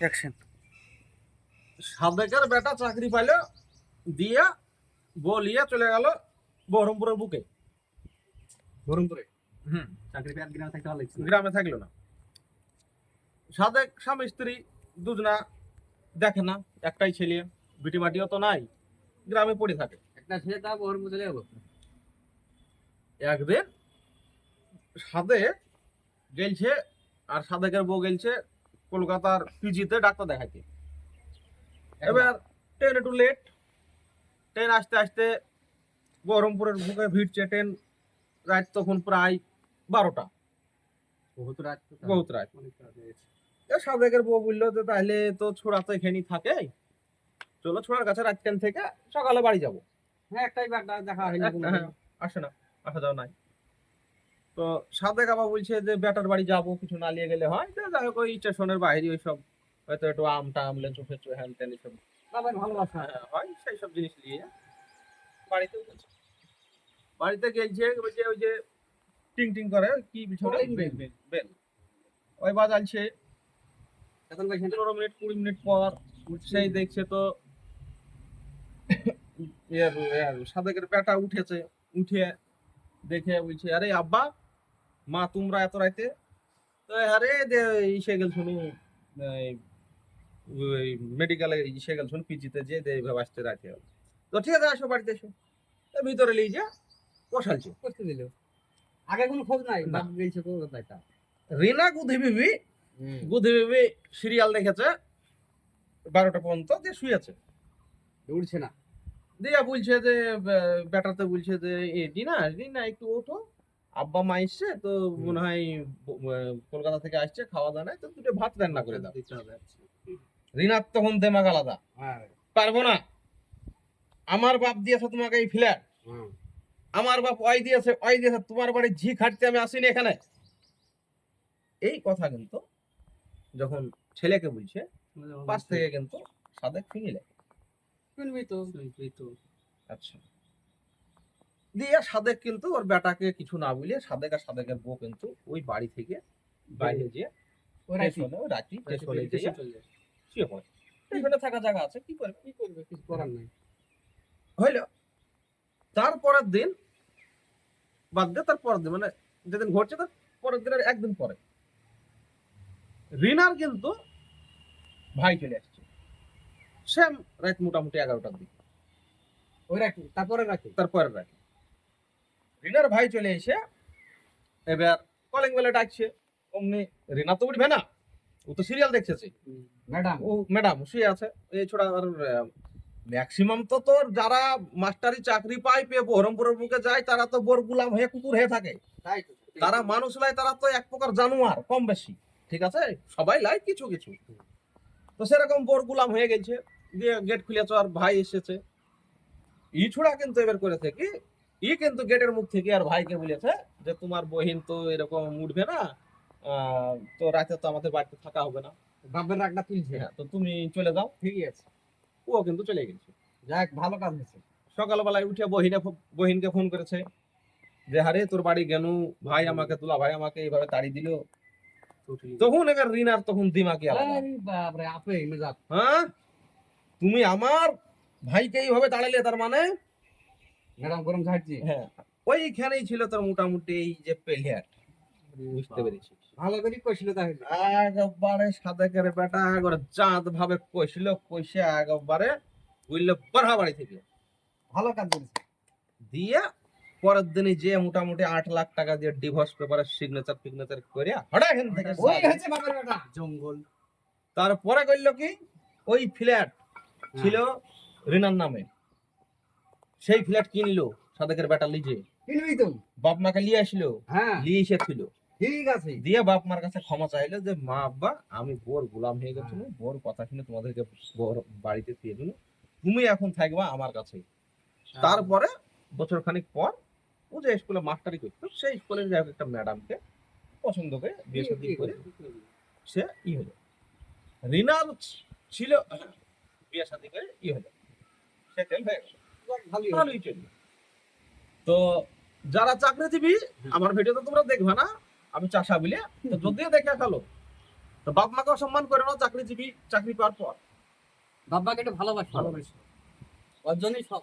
Action সাদেকের বেটা চাকরি পাইলো দিয়া বলিয়া চলে গেল বহরমপুরের বুকে। বহরমপুরে? হুম। চাকরি পেয়ে গ্রামে থাকতে ভালো লাগছে গ্রামে থাকল না। সাদেক স্বামী স্ত্রী দুজনা দেখে না একটাই ছেলে বিটি মাটিও তো নাই গ্রামে পড়ে থাকে। একটা ছেলে তা বহরমপুর চলে গেল একদিন সাদেক গেলছে আর সাদেকের বউ গেলছে কলকাতার পিজিতে ডাক্তার দেখাইতে। এবার ট্রেন একটু লেট ট্রেন আসতে আসতে বহরমপুরের বুকে ভিড়ছে ট্রেন রাত তখন প্রায় বারোটা। বহুত রাত বহুত রাত। সাদেকের বউ বলল যে তাহলে তো ছোড়া তো এখানেই থাকে। চলো ছোড়ার কাছে রাতখান থেকে সকালে বাড়ি যাব। হ্যাঁ একটাই দেখা হ্যাঁ, আসে না আসা যাওয়া নাই। তো সাদেক আবার বলছে যে বেটার বাড়ি যাব কিছু না নিয়ে গেলে হয়। যাই হোক ওই স্টেশনের বাইরে ওই সব হয়তো একটু আম টাম লেচু ফেচু হ্যান ত্যান এসব বাবার ভালোবাসা হ্যাঁ, হয় সেই সব জিনিস নিয়ে বাড়িতে গেছে। বাড়িতে গেছে ওই যে ওই যে টিং টিং করে কি পিছনে বেল ওই বাজালছে এখন পনেরো মিনিট কুড়ি মিনিট পর সেই দেখছে তো ইয়ার ইয়ার সাদেকের পেটা উঠেছে উঠে দেখে বলছে আরে আব্বা মা তোমরা এত রাইতে? আরে দে ইসে গেল শুনু মেডিকেলে ইসে গেল শুনু পিজিতে যে দে এভাবে আসতে রাইতে। তো ঠিক আছে আসো বাড়িতে এসো। ভিতরে লিয়ে যা বসালছে করতে দিল। আগে কোনো খোঁজ নাই। বাপ গেছে তা। রিনা গুধি বিবি গুধি সিরিয়াল দেখেছে বারোটা পর্যন্ত যে শুয়েছে। উঠছে না। দিয়া বলছে যে বেটাতে বলছে যে এ ডিনা ডিনা একটু ওঠো। আব্বা মা এসছে তো মনে হয় কলকাতা থেকে আসছে খাওয়া দাওয়া নাই তো দুটো ভাত রান্না করে দাও। হবে রিনার তখন দেমাগ আলাদা। হ্যাঁ। পারব না? আমার বাপ দিয়েছে তোমাকে এই ফ্ল্যাট আমার বাপ ওই দিয়েছে ওই দিয়েছে তোমার বাড়ি ঝি খাটতে আমি আসিনি এখানে। এই কথা কিন্তু যখন ছেলেকে বলছে পাশ থেকে কিন্তু শুনবি তো আচ্ছা। দিয়ে সাদেক কিন্তু ওর বেটাকে কিছু না বলে সাদেক আর সাদেকের বউ কিন্তু ওই বাড়ি থেকে বাইরে যেয়ে রাত্রি শুয়ে পড়ে। স্টেশনে থাকা জায়গা আছে কি করবে? কি করবে? কিছু করার নাই। হইল তারপরের দিন বাদ দিয়ে তার পরের দিন মানে যেদিন ঘটছে তার পরের দিনের একদিন পরে রিনার কিন্তু ভাই চলে আসছে। সেম রাত মোটামুটি এগারোটার দিকে। ওই রাখি তারপরে রাখি তারপরের রাত রিনার ভাই চলে এসে এবার কলিং বেলে ডাকছে। অমনি রিনা তো উঠবে না ও তো সিরিয়াল দেখতেছে। ম্যাডাম। ও ম্যাডাম শুয়ে আছে। এই ছোড়া আর ম্যাক্সিমাম তো তোর যারা মাস্টারি চাকরি পায় পেয়ে বহরমপুরের বুকে যায় তারা তো বোর গুলাম হয়ে কুকুর হয়ে থাকে। তাই তারা মানুষ লাই তারা তো এক প্রকার জানোয়ার কম বেশি। ঠিক আছে? সবাই লাই কিছু কিছু। তো সেরকম বোর গুলাম হয়ে গেছে। দিয়ে গেট খুলেছ আর ভাই এসেছে। ই ছোড়া কিন্তু এবার করেছে কি ই কিন্তু গেটের মুখ থেকে আর ভাইকে বলেছে যে তোমার বহিন তো এরকম উঠবে না তো রাতে তো আমাদের বাড়িতে থাকা হবে না। বাপের রাগটা তুলছে। হ্যাঁ, তো তুমি চলে যাও। ঠিকই আছে। ও কিন্তু চলে গেছে। যাক ভালো কাজ হয়েছে। সকালবেলায় উঠে বহিনে বহিনকে ফোন করেছে যে হারে তোর বাড়ি গেনু ভাই আমাকে তোলা ভাই আমাকে এইভাবে তাড়ি দিল। তখন এবার রিনার তখন দিমাকি হ্যাঁ? তুমি আমার ভাইকে এইভাবে তাড়ালে তার মানে? ম্যাডাম গরম ঝাড়ছি হ্যাঁ। ওইখানেই ছিল তোর মোটামুটি এই যে প্লেয়ার বুঝতে পেরেছি। ভালো করে কইছিল তাহলে। একবারে সাদেকের বেটা একবারে চাঁদ ভাবে কইছিল কইসে একবারে বুঝলো পড়া বাড়ি থেকে। ভালো কাজ করেছে। দিয়ে পরের দিনই যে মোটামুটি আট লাখ টাকা দিয়ে ডিভোর্স পেপারের সিগনেচার ফিগনেচার করে হঠাৎ এখান থেকে ওই হচ্ছে বাপের বেটা। জঙ্গল। তারপরে করল কি? ওই ফ্ল্যাট ছিল রিনার নামে। সেই ফ্ল্যাট কিনলো সাদেকের বেটা লিজে। কিনবি তো বাপ মাকে নিয়ে আসলো হ্যাঁ। নিয়ে এসেছিল ঠিক আছে। দিয়ে বাপ মার কাছে ক্ষমা চাইলো যে মা আব্বা আমি বোর গোলাম হয়ে গেছিল বোর কথা শুনে তোমাদেরকে বোর বাড়িতে দিয়ে দিল। তুমি এখন থাকবা আমার কাছে। তারপরে বছর খানিক পর ও যে স্কুলে মাস্টারি করতো সেই স্কুলের যাই একটা ম্যাডামকে পছন্দ করে বিয়ে শাদী করে সে ই হলো। রিনার ছিল বিয়ে শাদী করে ই হলো। সেটেল হয়ে গেল। ভালোই। তো যারা চাকরিজীবী আমার ভিডিও তো তোমরা দেখবে না আমি চাষা বলে তো যদিও দেখে ফেলো তো বাপ মাকে অসম্মান করে নাও চাকরিজীবী চাকরি পাওয়ার পর। বাবাকে একটু ভালোবাসে। ভালোবেসে। ওর জন্যই সব।